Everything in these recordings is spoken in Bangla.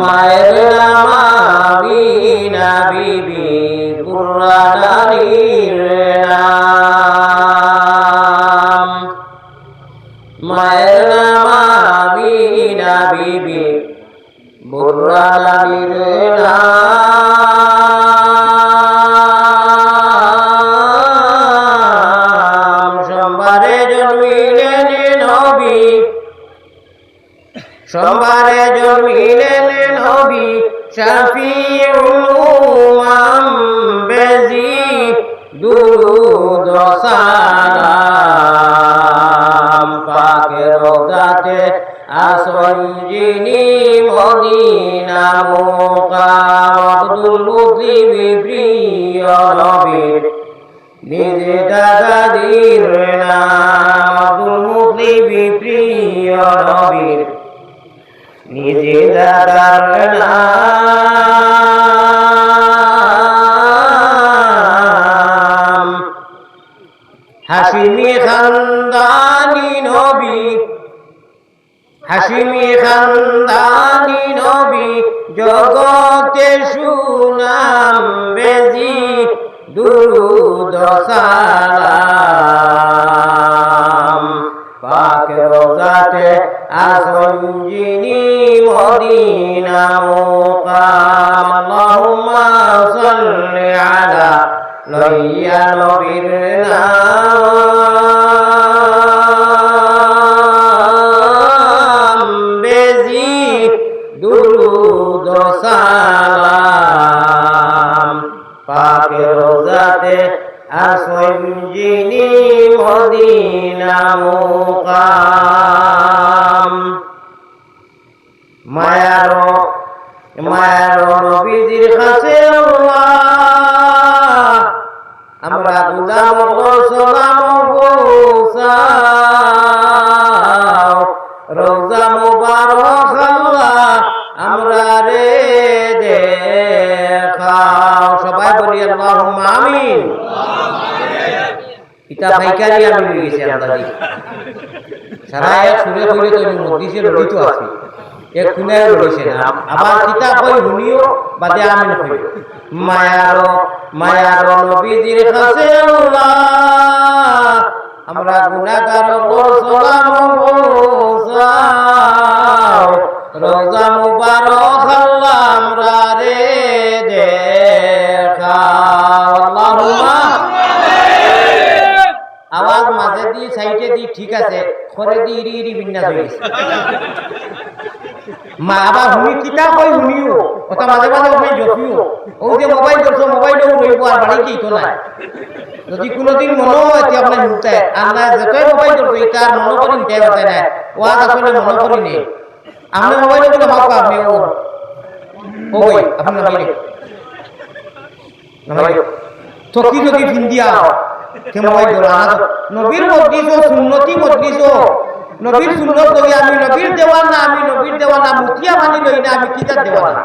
মায়ের প্রিয় নবীর, নিজে দাদাদির নাম আব্দুল মুতলিব প্রিয় নবীর, নিজে দাদার নাম হাসিমি খানদানি নবী, হাসিমি খানদানি নবী জগতে সুনাম বেজি, দুরুদ সালাম। পাক রোজাতে আসন যিনি মদিনা সাল্লি আলা লইয়া নবীর নাম। কইলে তো মধ্যে লড়িত আছে এক না আবার কিতা কই শুনিও বাদে আমিন কই মায়ার মায়ার নবীজির কাছে আল্লাহ আমরা গুনাহগার সালাম পৌঁছাও রোজা মুবারক আল্লাহ আমরা রে দেখাও। আল্লাহুম্মা মাঝে দি সাইডে দি ঠিক আছে খরে দি ইরি ইরি বিন্যাস হয়ে গেছে। মা আবার শুনি কিতা কই শুনিও কথা মাঝে মাঝে ওখানে জপিও। ও যে মোবাইল করছ মোবাইলও রইব আর বাড়ি কি তো নাই? যদি কোনোদিন মনে হয় যে আপনার আর না যতই মোবাইল করছ এটা আর মনে করি নিতে পারতে নাই। ওয়াজ আসলে মনে করি নে আপনি মোবাইল করে মাপ আপনি ও ও ভাই আপনি নামাই নামাই থকি থকি ফিন্দিয়া কে মোবাইল ধরা না নবীর মজলিস সুন্নতি মজলিস নবীর সুন্নত লই আমি, নবীর দেওয়ান না আমি, নবীর দেওয়ান না মুখিয়া মানি লই না আমি কিতাব দেওয়ান? না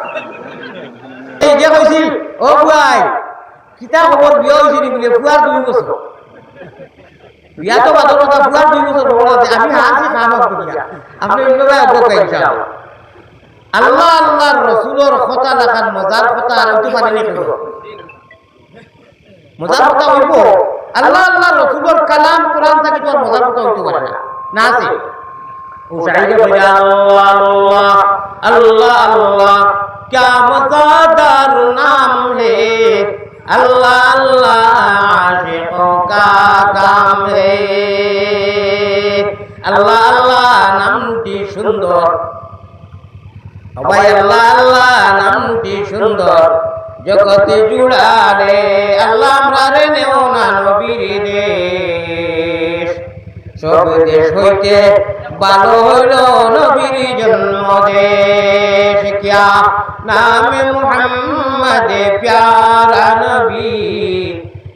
এই যে কইছি ও বুয়াই কিতাব খবর বিয়া হইছে বলে ফুয়ার দুই বছর বিয়া তো বাদর কথা ফুয়ার দুই বছর আমি হাসি খাম করিয়া আপনি ইনবা অজ্ঞ ইনশাআল্লাহ আল্লাহ আল্লাহর রসুলর কথা লাখান মজার কথা আর ওইটু মানে নি কইব মজার কথা হইব। আল্লাহ আল্লাহ রসুলর কালাম কোরআন থেকে তো আর মজার কথা হইতে পারে না না আছে ও চাইলে বলে আল্লাহ আল্লাহ আল্লাহ আল্লাহ क्या मजादार नाम है अल्लाह अल्लाह आशिकों का काम है আল্লাহ আল্লাহ নামটি সুন্দর সবাই আল্লাহ আল্লাহ নামটি সুন্দর জগতে জুড়ালে আল্লাহ আমরা রে নেও না নবীর দেশ সব দেশ হইতে ভালো হইল নবীর জন্ম দেশ क्या नाम मोहम्मद प्यारा नबी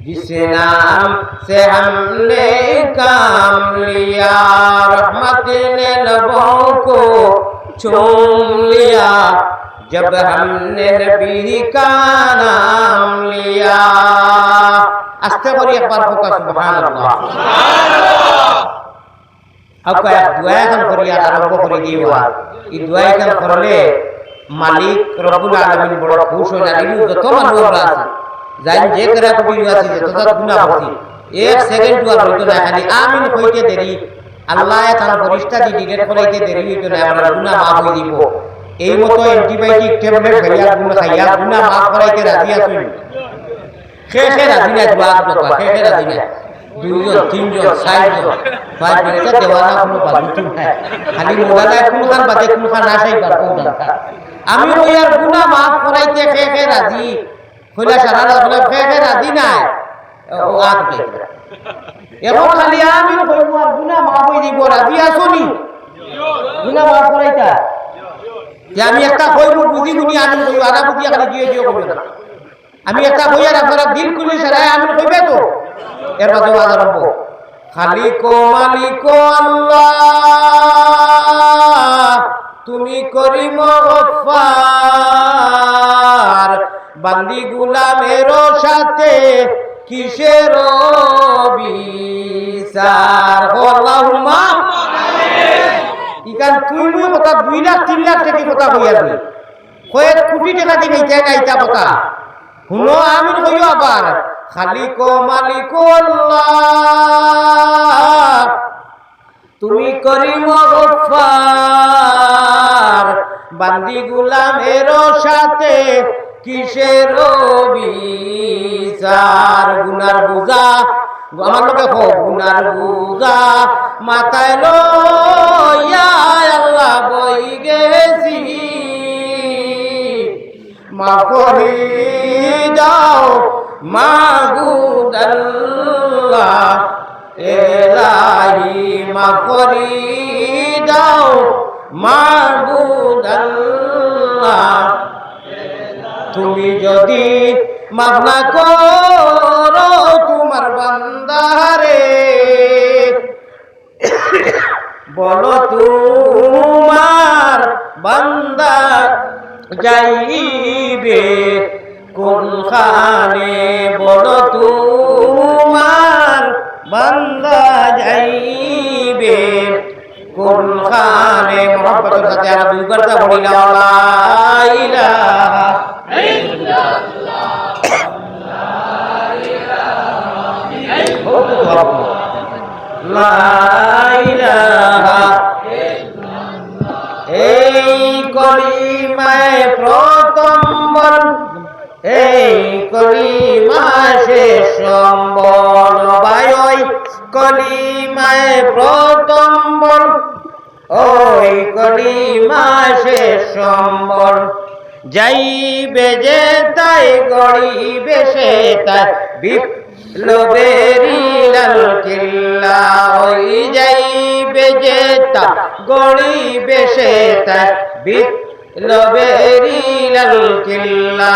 जिस नाम से हमने काम लिया रहमत ने लबों को चूम लिया जब हमने नबी का नाम लिया একবার সুবহানাল্লাহ। আরম্ভ করে এই করলে মালিক রব্বুল আলামিন বড় হয়ে জানি যত মানুষ আছে যে কেরা কবি আছে করছি এক সেকেন্ড না, খালি আমিন কইতে দেরি। আল্লাহ তার ফরিস্তা দি করাইতে দেরি হইতো না গুণা মাফ হই দিব। এই মতো অ্যান্টিবায়োটিক ট্যাবলেট খাইয়া গুণা খাইয়া গুণা মাফ করাইতে রাজি আছেন? খে খে রাজি না দোয়া খে খে রাজি দুইজন তিনজন চারজন। পাঁচ মিনিটে দেওয়ানা কোনো বাজুটি নাই। খালি মোবাইলে কোনখান বাজে কোনখান না চাই পারব আমি ওই আর গুণা মাফ করাইতে খে রাজি? কইলা সারা লাগলে খে রাজি নাই? ও আগ পেয়ে এখন খালি আমি কইব আর গুণা মাফ হই দিব রাজি আছো নি? গুণা মাফ করাইতা? যে আমি একটা কইব বুঝি গুনি আমি কইব আরা বুঝি খালি দিয়ে দিও কইব না আমি একটা কইয়ার আপনারা দিল খুলে সারাই আমি কইবে তো এর মাঝে ওয়াজ আরম্ভ খালিক মালিক আল্লাহ, তুমি করিম গফার বান্দি গুলামের সাথে কিসের বিচার আল্লাহুম্মা ইকান তুই মুই কথা দুই লাখ, তিন লাখ টাকা কথা কইয়া দিই কয়েক কোটি টাকা ইটা গাইতা কথা। শুনো আমি কইও আবার। খালিক মালিক তুমি করিম গফার বান্দি গুলামের সাথে কিসের বিচার গুনার বুঝা, আমার লোকে হো গুনার বুঝা। মাথায় লইয়া আল্লাহ বই গেছি। মা করি। যাও মাগুদ আল্লাহ এলাহি মা করি যাও মাগুদ আল্লাহ। তুমি যদি না করো তোমার বান্দারে, বলো তোমার বান্দা যাইবে। কোনখানে বলো তোমার বান্দা যাইবে? কোনখানে? মহব্বতের সাথে আর দুই কথা বলিলাম এই কলিমায় প্রথম এই কলিমা শেষ সম্বল, বায়ই কলিমায় প্রথম বল ওই কলিমা শেষ সম্বল, যাইবে যে তাই, গড়িবে সে তাই। বিপ্লবেরি লাল কিল্লা, ওই যাইবে যে তা, গড়িবে সে তাই। বিপ্লবেরি লাল কিল্লা।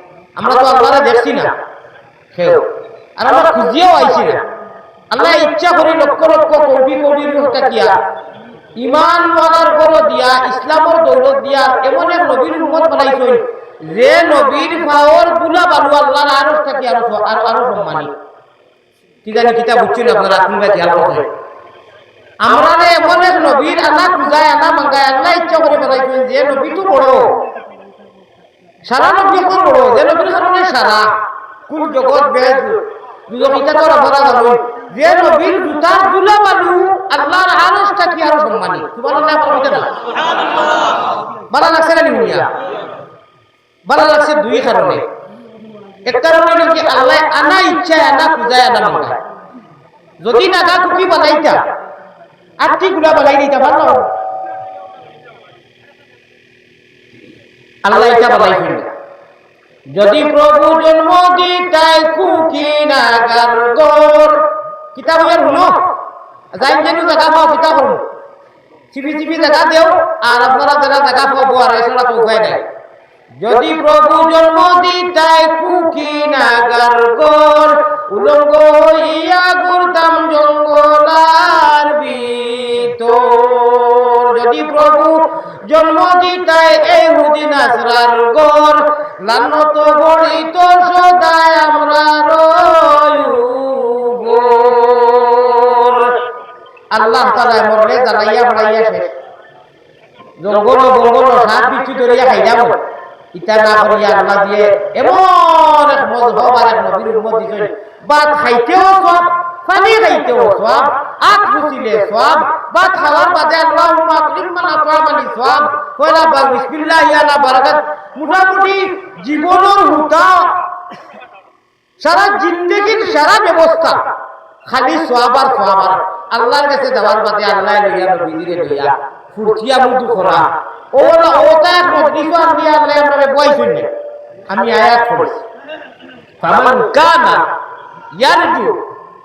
আমরা তো আল্লাহরে দেখছি না। কেউ আর আমরা খুঁজিয়েও আইছি না। আল্লাহ ইচ্ছা করে লক্ষ লক্ষ কোটি কোটি টাকিয়া ইমান ওয়ালার বড় দিয়া ইসলামর দৌলত দিয়া এমন এক নবীর উম্মত বানাইছেন যে নবীর পাওয়ারগুলা বালু আল্লাহর আরও থাকি আরও আরও আরও সম্মানী। কি জানি কিতা বুঝছেন আপনারা শুনবে খেয়াল করছেন আমরা রে এমন এক নবীর আনা পূজায় আনা মাঙ্গায় আল্লাহ ইচ্ছা করে বানাইছেন যে নবী তো বড়। সারা নবী এখন বড় যে নবীর কারণে সারা। কুল জগৎ বেদ। দুজনিটা তো আপনারা জানুন যে নবীর জুতার দুলা বালু আল্লাহর আরসটা কি আরও সম্মানী? সুবহানাল্লাহ বলতে না। লাগছে না নিউনিয়া ভালো লাগছে দুই কারণে। এক কারণ কি আল্লাহ আনা ইচ্ছায় আনা পূজায় আনা মাঙ্গায় যদি নাগা কুকি বানাইতা আটটি গুলা বানাই দিতা ভালো আল্লাহ এটা বানাইছেন যদি প্রভু জন্ম দিতাই কুকি নাগার গর। কিতাব এর শুনো? যাই যেন জায়গা পাও কিতাব শুনো। চিপি চিপি জায়গা দেও আর আপনারা যারা জায়গা পাবো আর এছাড়া তো উপায় নাই। যদি প্রভু জন্ম দিতাই কুকি নাগার গর উলঙ্গ হইয়া ঘুরতাম জঙ্গলার ভিতর। যদি প্রভু জন্ম দিতাই এই হুদি নাসরার গর লানত গড়িত সদায় আমরা আল্লাহ তালা মরলে জ্বালাইয়া বাড়াইয়া শেষ। জঙ্গল বঙ্গল সাত বিচ্ছু ধরিয়া খাই যাব ইটা না করিয়া আল্লাহ দিয়ে এমন এক মজহব আর এক নবীর উম্মত দিছেন, বাদ খাইতেও সব পানি খাইতেও সব আখ ফুসিলে সব। বা খাওয়ার বাদে আল্লাহ আকলিম মানা তোয়ামানি সব। কয়লা বা বিসমিল্লাহ ইয়ালা বারাকাত। মোটামুটি জীবনের হুতা সারা জিন্দগির সারা ব্যবস্থা। খালি সোয়াব আর সোয়াব আর। আল্লাহর কাছে যাওয়ার বাদে আল্লাহ লইয়া নবীজিরে লইয়া ফুরতিয়া মুদু করা ওলা ওটা এক মজলিস আর দিয়া আল্লাহ আমরা বয়সুন আমি আয়াত করেছি ফামান কানা ইয়ারজু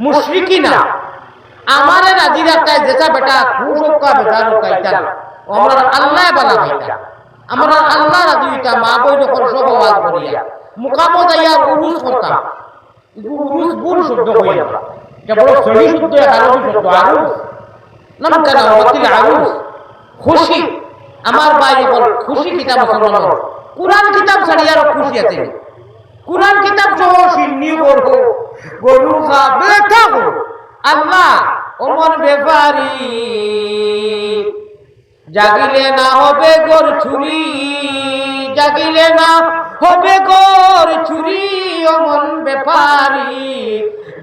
মুশরিকি না। আমারে রাজি রাখতায় যেটা বেটা খুশ হোক বেটা রোকাইতা আমরা আল্লাহ বালা হইতা। আমরা আল্লাহ রাজি হইতা, মা বই যখন সব আওয়াজ করিয়া। মুকামো যাইয়া উরুস করতাম। উরুস বুল শব্দ হই আমরা সহি শুদ্ধ আরবি শব্দ আরুস নাম কেন? ওয়াকিল আরুস খুশি। আমার বাইরে বল খুশি কিতাব মুসলমান কোরআন কিতাব ছাড়িয়ে খুশি আছে। কোরআন কিতাব সহ সিন্নি করব গরু খা বেটা গো আল্লাহ, ওমর ব্যাপারি জাগিলে না হবে গোর ছুরি, জাগিলে না হবে গোর ছুরি অমন ব্যাপারি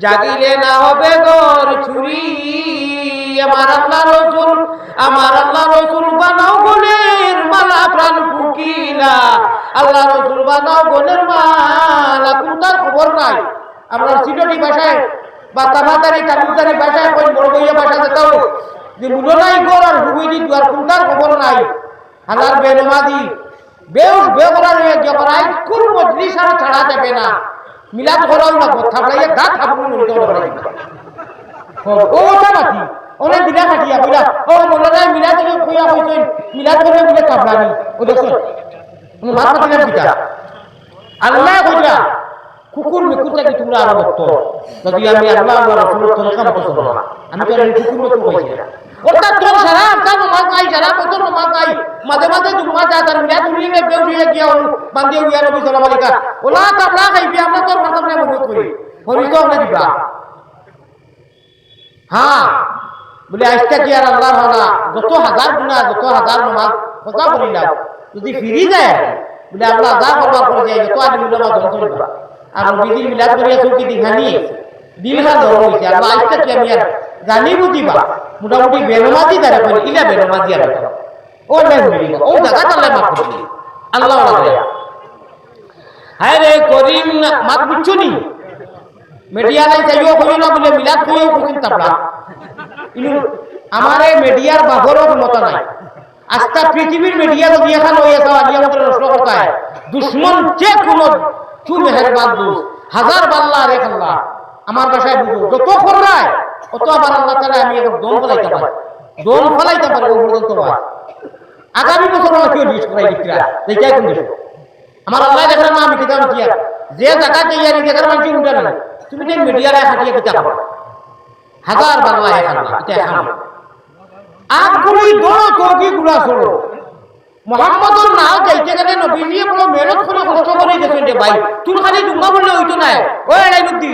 জাগিলে না হবে গোর ছুরি। আমার আল্লাহ রসুল, আমার আল্লাহ রসুল বানাও গোলের মালা প্রাণ ফুকিলা। আল্লাহ রসুল বানাও গোলের মালা, কোনটার খবর নাই? আমরা সিডনি ভাষায় বা তামাতারি তালুকদারি ভাষায় কোন বড় বইয়া ভাষা দেখাও যে মূল নাই গোর আর হুবুই দুয়ার, কোনটার খবর নাই? হাজার বেনমাদি, বেউস বেগরা রয়ে যখন আই কোন মজলিস আর ছাড়া যাবে না। মিলাদ করাও না থাকলে গা থাকব উল্টো করে ওটা নাকি? অনেক দিনা কাটিয়া কইলা ও মনে মিলাদ কইয়া কইছেন মিলাদ করে মিলে কাপড়ানি ও, দেখছেন? মাত পাতিলাম কিতা আল্লাহ কইলা কুকুর মেকুর থেকে তোমরা আরও যদি আমি আল্লাহ আল্লাহ, রসুলের তরিকা মতো না। আমি তো কুকুর মেকুর কইছি না। অর্থাৎ তোর সারা আফতার নমাজ নাই সারা বছর নমাজ নাই মাঝে মাঝে জুম্মা যা তার মিলাদ উনিয়ে বেউ দিয়ে গিয়া হল বান্দিয়ে গিয়া নবী সালাম আলাইকা। ওলা কাপড়া খাইবি, আমরা তোর কথা বলে মদত করি। হরি তো আমরা দিবা। হ্যাঁ। বলে আজকে কি আর আল্লাহ হলা যত হাজার গুণা, যত হাজার নমাজ কথা করিলাম যদি ফিরি যায়, বলে, আল্লাহ যা করবার করে যায় যত আদি মিলে আমার যন্ত্র আর নবীজি মিলাদ করিয়া চৌকি দিঘানি দিলহা ধরো হয়েছে কি আর মাত তাপড়া ইনু আমার মিডিয়ার বাহরও ক্ষমতা নাই। আজকা পৃথিবীর মিডিয়া যদি এখন হয়ে আছে আগে আমাদের নষ্ট করতে হয় দুশ্মন যে কোনো চু মেহেরবান দুষ। হাজার বাল্লা রে খাল্লা আমার বাসায় বুঝো যত কররায় অত আবার আল্লাহ তালা আমি এখন দম ফলাইতে পারি। দম ফলাইতে পারি ও পর্যন্ত ওয়াজ আগামী বছর আমার কেউ লিস্ট করাই দিচ্ছি দেখে এখন দিস আমার আল্লাহ দেখার না, আমি কিতাব কি আর? যে জায়গা তৈরি দেখার মানুষ উঠে না। তুমি যে মিডিয়ারে হাঁটিয়ে কিতাব হাজার বাংলা এখন এটা এখন আগগুলি দোনো তর্কি গুলা সরো মোহাম্মদর নাম যাইতে গেলে নবীজিয়ে বড় মেহনত করে কষ্ট করে গেছেন রে ভাই। তুই খালি জুম্মা বললে হইতো না। ও এড়াই লুকি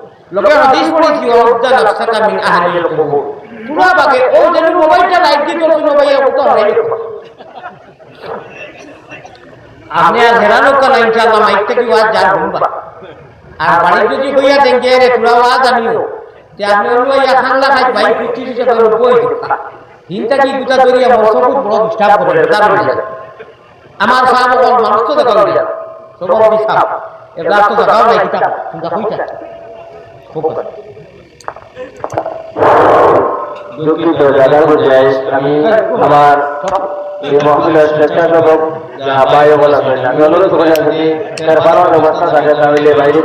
লগে হাদিস পড়েছি ওয়াদ্দা নাফসাকা মিন আহলিল কুবুর পুরা বাগে ও যেন মোবাইলটা লাইট দিয়ে চলছিল ভাই ও তো হয়নি আপনি আর হেরানো করা ইনশাআল্লাহ মাইক থেকে ওয়াজ যার ঘুমবা আর বাড়ি যদি কইয়া দেন যে রে পুরা ওয়াজ আনিও। যে আপনি অন্য খানলা খাই ভাই বই হিনটা কি গুতা ধরিয়া বড় ডিস্টার্ব করে যায় আমার সাহেব মানুষ তো সবর বিসাব এবার তো দেখাও নাই কিতাব। তুমি দুঃখিত, দাদার পর্যায়ে আমি আমার এই মহফিলের স্বেচ্ছাসেবক যা বলা হয়েছে আমি অনুরোধ করে যদি তেরবারও ব্যবস্থা থাকে, তাহলে বাইরে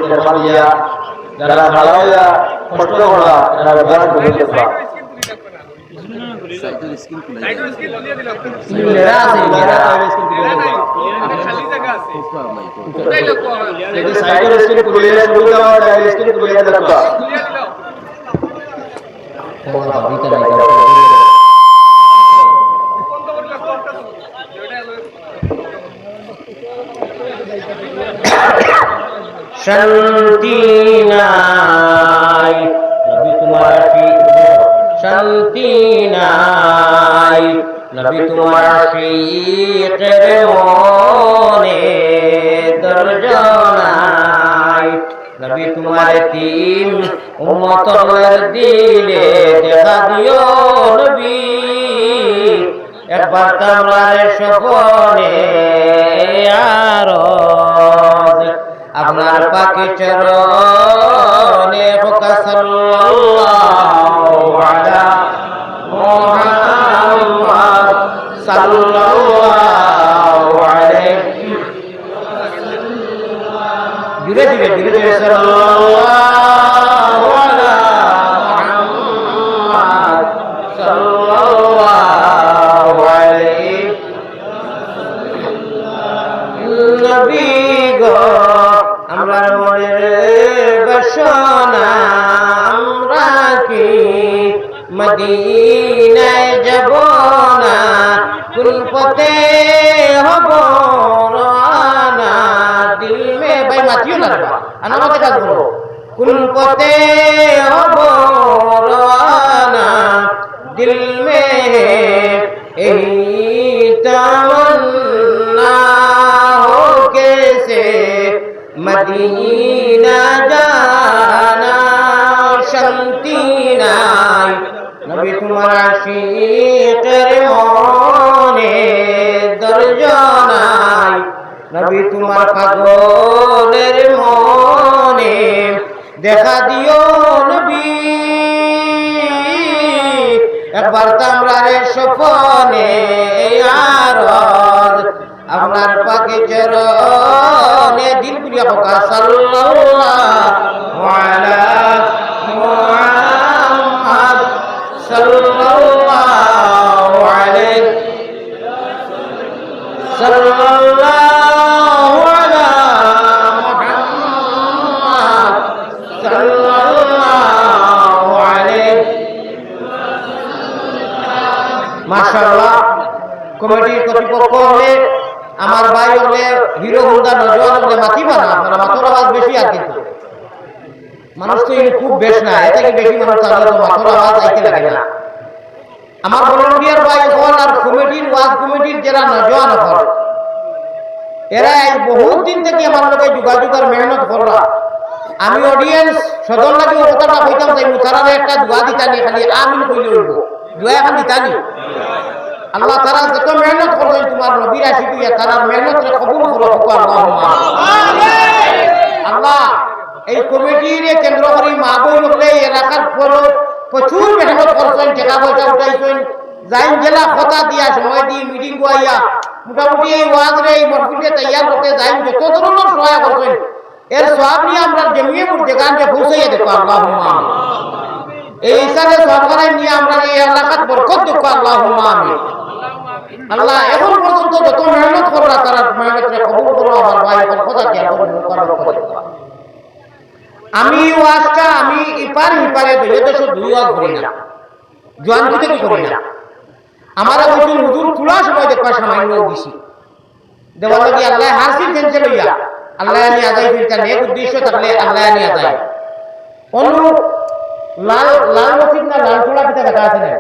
তারা ব্যবহার করে দেখবা লেরা আছে লেরা সাইকেল স্ক্রিন খুলে যায় স্ক্রিন খুলে দেখবা শান্তি নাই নবী নবী তোমার আশিকের মনে দর্জনাই নবী তোমার তিন উম্মতের দিলে দেখা দিও নবী। একবার তোমার সপনে আরজ, আপনার পাকে চরণে হোকা সাল্লাল্লাহু আমরা মনের বাসনা, আমরা কি মদিনায় যাব না? কোন পথে হব রানা দিল মে, ভাই, মাতিও না বাবা। আনামাতে কাজ করো। আশিকের মনে দর্জনাই নবী তোমার পাগলের মনে দেখা দিও নবী। একবার তামরারে সপনে আর আপনার পাকে চরণে দিল পুরিয়া সাল্লাল্লাহু আলা কমিটির কর্তৃপক্ষ হলে আমার ভাই হলে হিরো হুন্ডা নজওয়ান হলে মাতিবা না আপনারা মাথার আওয়াজ বেশি আর কিন্তু মানুষ তো খুব বেশ না এটা বেশি মানুষ তাহলে তো আওয়াজ আইতে লাগে না। আমার ভলেন্টিয়ার ভাই হল আর কমিটির ওয়াজ কমিটির যারা নজওয়ান হল এরা বহুত দিন থেকে আমার লোকে যোগাযোগ আর মেহনত করলা আমি অডিয়েন্স সদর লাগে ও কথাটা কইতাম তাই মুসারারে একটা দোয়া দিতানি, খালি আমিন কইলে হইব। দোয়া এখন দিতানি? আল্লাহ তারা যত মেহনত করবেন তোমার নবীর তুই তারা মেহনত কবুল করো আল্লাহ, এই কমিটির কেন্দ্র করে মা বই লোকলে এলাকার পর প্রচুর মেহনত করছেন, টাকা পয়সা উঠাইছেন। যাইন জেলা কথা দিয়া সময় দিয়ে মিটিং গুয়াইয়া মোটামুটি এই ওয়াজরে এই মসজিদে তৈয়ার করতে যাইন যত ধরনের সহায় করছেন। এর সব নিয়ে আমরা জমিয়ে গানকে পৌঁছাইয়া দেখো আল্লাহ এই হিসাবে সরকারের নিয়ে আমরা এই এলাকাত বরকত দেখো আল্লাহ আমি আল্লাহ এখন পর্যন্ত যত মেহনত করো না তারা কবুল করো, আমার ভাই কি আমি ওয়াজটা আমি ইপার হিপারে দুই দেশ দুই ওয়াজ করি না। জোয়ানকি থেকে করি না। আমার ওই হুজুর তুলা সময় সামান্য দিছি। দেওয়ার লাগি আল্লাহ হাসির টেনশন লইয়া, আল্লাহ আনি আদায় নেক উদ্দেশ্য থাকলে আল্লাহ আনি আদায়। অন্য লাল লাল মসজিদ না লাল ছোড়া পিতা দেখা আছে না?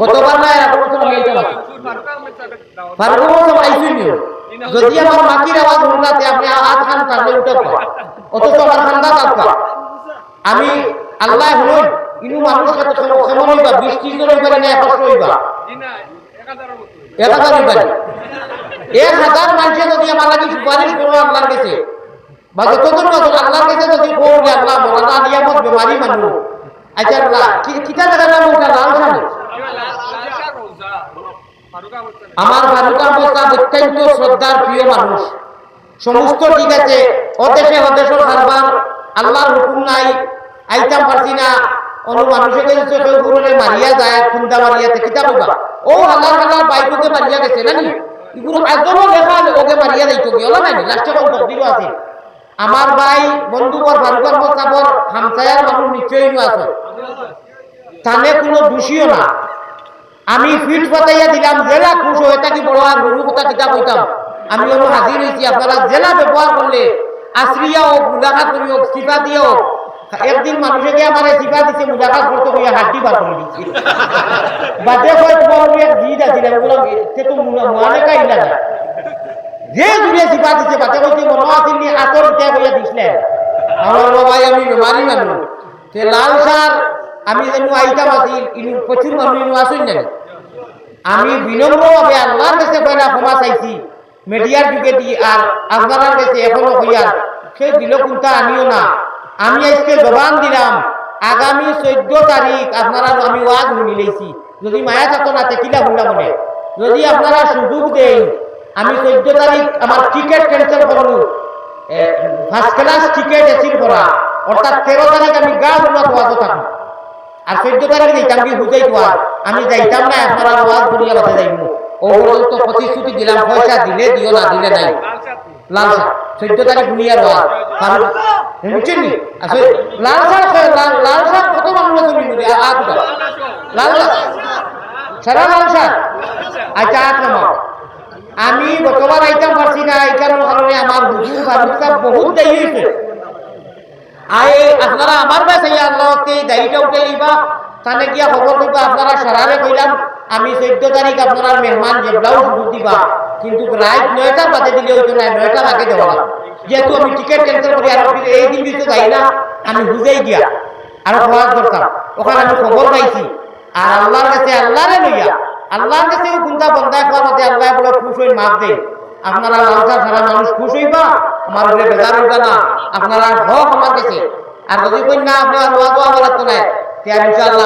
গতবার আমি এইটা বাকি ফারুক বছর আইসুই নিও যদি আমার মাটির আওয়াজ শুনলাতে আপনি হাত খান তাহলে উঠে পা অথচ আমার খান্দা তাপকা আমি আল্লাহ হলুন ইনু মানুষ কত কেমন হইবা বিশ ত্রিশ জন হইবা না একশো হইবা। এক হাজার হইবা এক হাজার মানুষে যদি আমার লাগি সুপারিশ করব আল্লাহর কাছে। বা যতদূর কত আল্লাহর কাছে যদি করবে আল্লাহ মৌলানা নিয়ামত বেমারি মানুষ আচ্ছা আল্লাহ কি- কিতা দেখা নাম ওটা লাল আমার ফারুক আহমদ অত্যন্ত শ্রদ্ধার প্রিয় মানুষ সমস্ত ঠিক আছে। অদেশে অদেশের কারবার আল্লাহর হুকুম নাই। আইতাম পারছি না। অনু মানুষের কাছে কেউ পুরনে মারিয়া যায় খুন্দা মারিয়াতে কিতাব ও হালার বাইককে মারিয়া গেছে নানি। এগুলো একজনও লেখা ওকে মারিয়া যাইতো কি? ওলা নাই লাস্টে কোন তকদিরও আছে। আমার ভাই, বন্ধু কোনো না। আমি ফিট পাতাইয়া দিলাম, জেলা খুশ হয়ে থাকি বড় আর গরু কথা আমি অনু হাজির হয়েছি আপনারা জেলা ব্যবহার করলে আশ্রিয়া হোক মুলাকাত করি হোক সিফা দিয়ে হোক একদিন মানুষে গিয়ে আমার দিছে, মুলাকাত করতে গিয়ে হাড্ডি বার করে দিচ্ছি বাদে কয় তোমার তো যে জুড়ে সিফা দিছে বাদে কইছে মনে আছিল নি আতর উঠে কইয়া দিছিলে আমার বাবাই আমি বেমারি মানুষ সে লাল সার, আমি যেন আইতাম আছিল ইনু প্রচুর মানুষ, ইনু আসুন না। আমি বিনম্রভাবে আল্লাহর কাছে পয়লা ক্ষমা চাইছি। মিডিয়ার যুগেদি আর আপনার কাছে এখনও হইয়ার সেই দিল কোনটা আমিও না। আমি আজকে জবান দিলাম, আগামী চোদ্দ তারিখ আপনারা আমি ওয়াজ শুনি যদি মায়া থাকতো না তেকিলা শুনলাম যদি আপনারা সুযোগ দেন আমি চোদ্দ তারিখ আমার টিকেট ক্যান্সেল করব ফার্স্ট ক্লাস টিকেট এসির করা অর্থাৎ তেরো তারিখ আমি গা শুনলাম ওয়াজও থাকব আর চোদ্দ তারিখ যাইতাম কি বুঝাই তো আমি যাইতাম না আপনারা আওয়াজ করিয়া বাসে যাইব ও পর্যন্ত প্রতিশ্রুতি দিলাম পয়সা দিলে দিও না, দিলে নাই। লাল চোদ্দ তারিখ বুনিয়ার ওয়াজ বুঝছেন লাল শাহ লাল লাল কত মানুষ লাল সারা লাল আচ্ছা আট নম্বর আমি গতবার আইতাম পারছি না এই কারণ আমার ফারুক বহুত দেরি হয়েছে আই, আপনারা আমার কাছে আল্লাহকে দায়ীটা উঠে দিবা তাহলে গিয়া খবর দিবা, আপনারা সারারে কইলাম, আমি চোদ্দ তারিখ আপনার মেহমান যেগুলাও সুযোগ দিবা, কিন্তু রাত নয়টার বাদে দিলে হইতো না নয়টার আগে দেওয়া যেহেতু আমি টিকিট ক্যান্সেল করি আর এই দিন দিতে যাই না আমি বুঝেই গিয়া আর খোয়ার দরকার ওখানে আমি খবর পাইছি আর আল্লাহর কাছে আল্লাহরে লইয়া। আল্লাহর কাছে গুন্দা বন্দায় খাওয়ার মধ্যে আল্লাহ বলে, খুশ হয়ে মাপ দেয় আপনারা লালসা সারা মানুষ খুশ হইবা, আমার উপরে বেজার হইবা না। আপনারা হক আমার কাছে। আর যদি কই না, আপনার ওয়াজ আমার তো নাই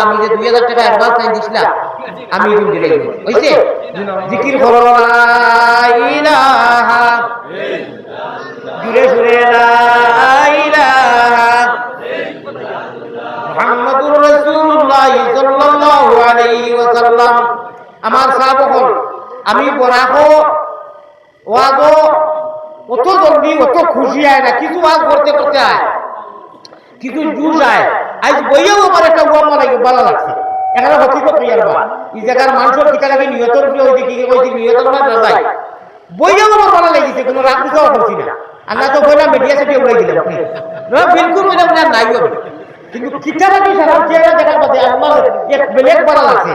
আমি যে 2000 টাকা অ্যাডভান্স টাইম দিছিলাম, আমি দিলে জিকির করো সাল্লাল্লাহু আলাইহি ওয়াসাল্লাম। আমার সাহাবগণ আমি বরাকো ওয়াজও অত জলদি, অত খুশি আয় না, কিছু ওয়াজ করতে করতে কিছু জুস আয় আজ বইয়েও আমার একটা ওয়াম লাগে ভালো লাগছে। এখানে হকিকত হইয়ার বা এই জায়গার মানুষের কিতা লাগে নিহতর প্রিয় হইতে কি কইছি নিহতর না রাজাই বইয়েও আমার ভালো লাগিছে, কোনো রাগ বুঝাও করছি না। আল্লাহ তো বললাম মিডিয়া সেটি উড়াই দিলাম আপনি। না বিলকুল বললাম না নাই হবে কিন্তু কিতা লাগে সারা চেহারা দেখার বাদে আমার এক বেলেগ ভালো লাগছে।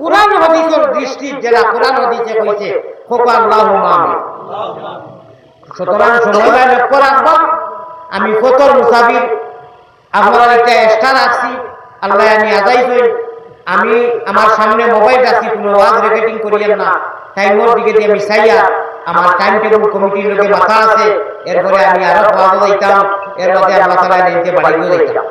কোরআন হাদিসের দৃষ্টি জেলা কোরআন হাদিসে কইছে খোকা আল্লাহ আমি সুতরাং সময় লক্ষ্য রাখবা আমি ফতর মুসাফির আপনার একটা এক্সট্রা রাখছি আল্লাহ আমি আদায় করি। আমি আমার সামনে মোবাইল রাখছি কোনো ওয়াজ রেকর্ডিং করিয়েন না। টাইমের দিকে দিয়ে আমি চাইয়া আমার টাইম টেবিল কমিটির লোকে মাথা আছে। এরপরে আমি আরও ওয়াজ যাইতাম এর মধ্যে আল্লাহ তালা নিতে বাড়ি যাইতাম